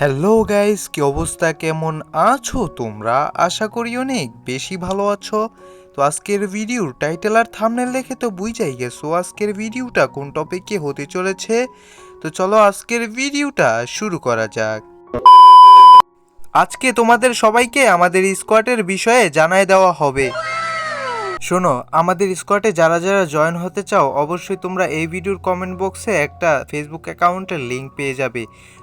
Hello guys, কি অবস্থা? কেমন আছো তোমরা? আশা করি অনেক বেশি ভালো আছো। তো আজকের ভিডিওর টাইটেল আর থামনেল দেখে তো বুঝাই গেছো আজকের ভিডিওটা কোন টপিকে হতে চলেছে। তো চলো আজকের ভিডিওটা শুরু করা যাক। আজকে তোমাদের সবাইকে আমাদের স্কোয়াডের বিষয়ে জানায় দেওয়া হবে। শোনো, আমাদের স্কোয়াডে যারা যারা জয়েন হতে চাও, অবশ্যই তোমরা এই ভিডিওর কমেন্ট বক্সে একটা ফেসবুক অ্যাকাউন্টের লিংক পেয়ে যাবে।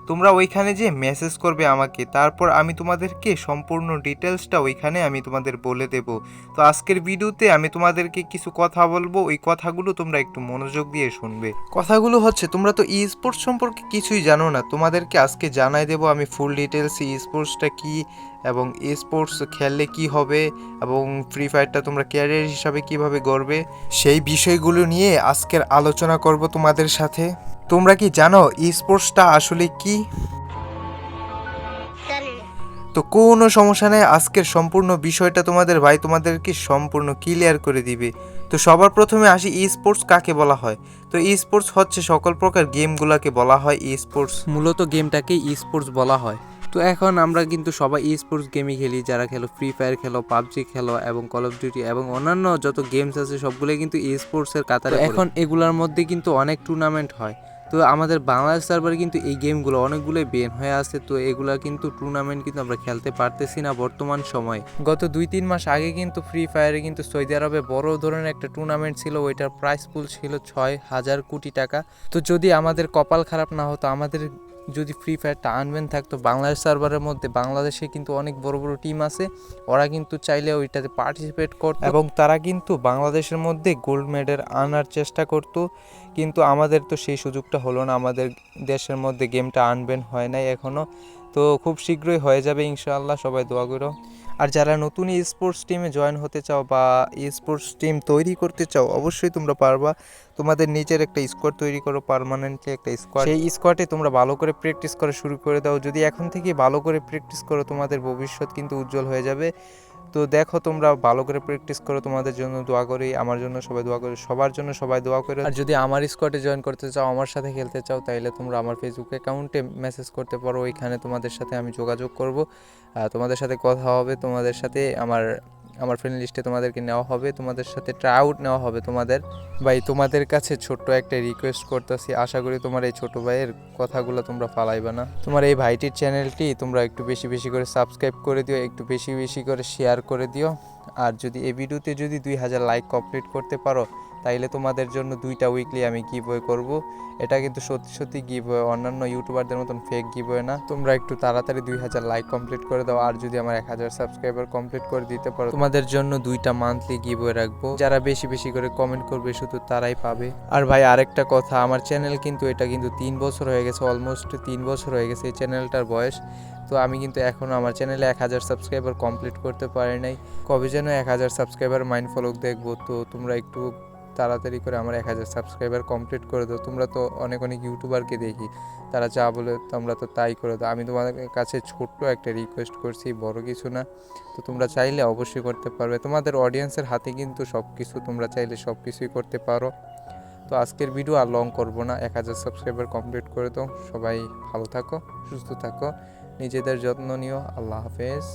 তোমরা ওইখানে যে মেসেজ করবে আমাকে, তারপর আমি তোমাদেরকে সম্পূর্ণ ডিটেলসটা ওইখানে আমি তোমাদের বলে দেব। তো আজকের ভিডিওতে আমি তোমাদেরকে কিছু কথা বলব, ওই কথাগুলো তোমরা একটু মনোযোগ দিয়ে শুনবে। কথাগুলো হচ্ছে, তোমরা তো ই স্পোর্টস সম্পর্কে কিছুই জানো না, তোমাদেরকে আজকে জানাই দেবো আমি ফুল ডিটেলস ই স্পোর্টসটা কি এবং ই স্পোর্টস খেললে কি হবে এবং ফ্রি ফায়ারটা তোমরা ক্যারিয়ার হিসাবে কীভাবে গড়বে সেই বিষয়গুলো নিয়ে আজকের আলোচনা করব তোমাদের সাথে। তোমরা কি জানো ই স্পোর্টসটা আসলে কি? তো কোনো সমস্যা নেই আজকের সম্পূর্ণ বিষয়টা তোমাদের ভাই তোমাদেরকে সম্পূর্ণ ক্লিয়ার করে দিবে। তো সবার প্রথমে আসি ই স্পোর্টস কাকে বলা হয়? তো ই স্পোর্টস হচ্ছে সকল প্রকার গেমগুলোকে বলা হয় ই স্পোর্টস মূলত গেমটাকে ই স্পোর্টস বলা হয়। তো এখন আমরা কিন্তু সবাই ই স্পোর্টস গেমই খেলি যারা খেলো ফ্রি ফায়ার খেলো পাবজি খেলো এবং কল অফ ডিউটি এবং অন্যান্য যত গেমস আছে সবগুলোই কিন্তু ই স্পোর্টসের কাতারে এখন এগুলোর মধ্যে কিন্তু অনেক টুর্নামেন্ট হয়। তো আমাদের বাংলাদেশ সার্ভারে কিন্তু এই গেমগুলো অনেকগুলোই বেন হয়ে আছে তো এগুলো কিন্তু টুর্নামেন্ট কিন্তু আমরা খেলতে পারতেছি না বর্তমান সময়ে। গত দুই তিন মাস আগে কিন্তু ফ্রি ফায়ারে কিন্তু সৌদি আরবে বড় ধরনের একটা টুর্নামেন্ট ছিল ওইটার প্রাইস পুল ছিল ছয় হাজার কোটি টাকা। তো যদি আমাদের কপাল খারাপ না হতো আমাদের যদি ফ্রি ফায়ারটা আনবেন থাকতো বাংলাদেশ সার্ভারের মধ্যে, বাংলাদেশে কিন্তু অনেক বড় বড় টিম আছে। ওরা কিন্তু চাইলে ওইটাতে পার্টিসিপেট করত। এবং তারা কিন্তু বাংলাদেশের মধ্যে গোল্ড মেডেল আনার চেষ্টা করত। কিন্তু আমাদের তো সেই সুযোগটা হলো না। আমাদের দেশের মধ্যে গেমটা আনবেন হয় নাই এখনও তো খুব শীঘ্রই হয়ে যাবে ইনশাআল্লাহ। সবাই দোয়া করো। আর যারা নতুন ই স্পোর্টস টিমে জয়েন হতে চাও বা ই স্পোর্টস টিম তৈরি করতে চাও, অবশ্যই তোমরা পারবা। তোমাদের নিজের একটা স্কোয়াড তৈরি করো পারমানেন্টলি একটা স্কোয়াড সেই স্কোয়াডে তোমরা ভালো করে প্র্যাকটিস করা শুরু করে দাও। যদি এখন থেকে ভালো করে প্র্যাকটিস করো, তোমাদের ভবিষ্যৎ কিন্তু উজ্জ্বল হয়ে যাবে। তো দেখো তোমরা, ভালো করে প্র্যাকটিস করো তোমাদের জন্য দোয়া করি, আমার জন্য সবাই দোয়া করি, সবার জন্য সবাই দোয়া করে। আর যদি আমার স্কোয়াডে জয়েন করতে চাও, আমার সাথে খেলতে চাও তাহলে তোমরা আমার ফেসবুক অ্যাকাউন্টে মেসেজ করতে পারো, ওইখানে তোমাদের সাথে আমি যোগাযোগ করব। তোমাদের সাথে কথা হবে, তোমাদের সাথে আমার আমার ফ্রেন্ড লিস্টে তোমাদেরকে নেওয়া হবে, তোমাদের সাথে ট্রাই আউট নেওয়া হবে তোমাদের। ভাই, তোমাদের কাছে ছোট্ট একটা রিকোয়েস্ট করতেছি, আশা করি তোমার এই ছোট ভাইয়ের কথাগুলো তোমরা ফালাইবা না। তোমার এই ভাইটির চ্যানেলটি তোমরা একটু বেশি বেশি করে সাবস্ক্রাইব করে দিও, একটু বেশি বেশি করে শেয়ার করে দিও। আর যদি এই ভিডিওতে যদি দুই হাজার লাইক কমপ্লিট করতে পারো তাইলে তোমাদের জন্য দুইটা উইকলি আমি গিভ ওয়ে করব। এটা কিন্তু সত্যি সত্যি গিভ ওয়ে অন্যান্য ইউটিউবারদের মতন ফেক গিভ ওয়ে না। তোমরা একটু তাড়াতাড়ি দুই হাজার লাইক কমপ্লিট করে দাও, আর যদি আমার এক হাজার সাবস্ক্রাইবার কমপ্লিট করে দিতে পারো, তোমাদের জন্য দুইটা মান্থলি গিভ ওয়ে রাখব। যারা বেশি বেশি করে কমেন্ট করবে, শুধু তারাই পাবে। আর ভাই, আরেকটা কথা, আমার চ্যানেল কিন্তু, এটা কিন্তু তিন বছর হয়ে গেছে অলমোস্ট তিন বছর হয়ে গেছে এই চ্যানেলটার বয়স। তো আমি কিন্তু এখনও আমার চ্যানেলে এক হাজার সাবস্ক্রাইবার কমপ্লিট করতে পারি নাই। কবে যেন এক হাজার সাবস্ক্রাইবার মাইন্ড ফলক দেখব, তো তোমরা একটু তাড়াতাড়ি করে আমার এক হাজার সাবস্ক্রাইবার কমপ্লিট করে দাও। তোমরা তো অনেক অনেক ইউটিউবারকে দেখি। তারা যা বলে তোমরা তো তাই করে দাও। আমি তোমাদের কাছে ছোট্ট একটা রিকোয়েস্ট করছি, বড় কিছু না। তো তোমরা চাইলে অবশ্যই করতে পারবে। তোমাদের অডিয়েন্সের হাতে কিন্তু সব কিছু তোমরা চাইলে সব কিছুই করতে পারো। তো আজকের ভিডিও আর লং করব না। এক হাজার সাবস্ক্রাইবার কমপ্লিট করে দাও। সবাই ভালো থাকো, সুস্থ থাকো। নিজেদের যত্ন নিও। আল্লাহ হাফেজ।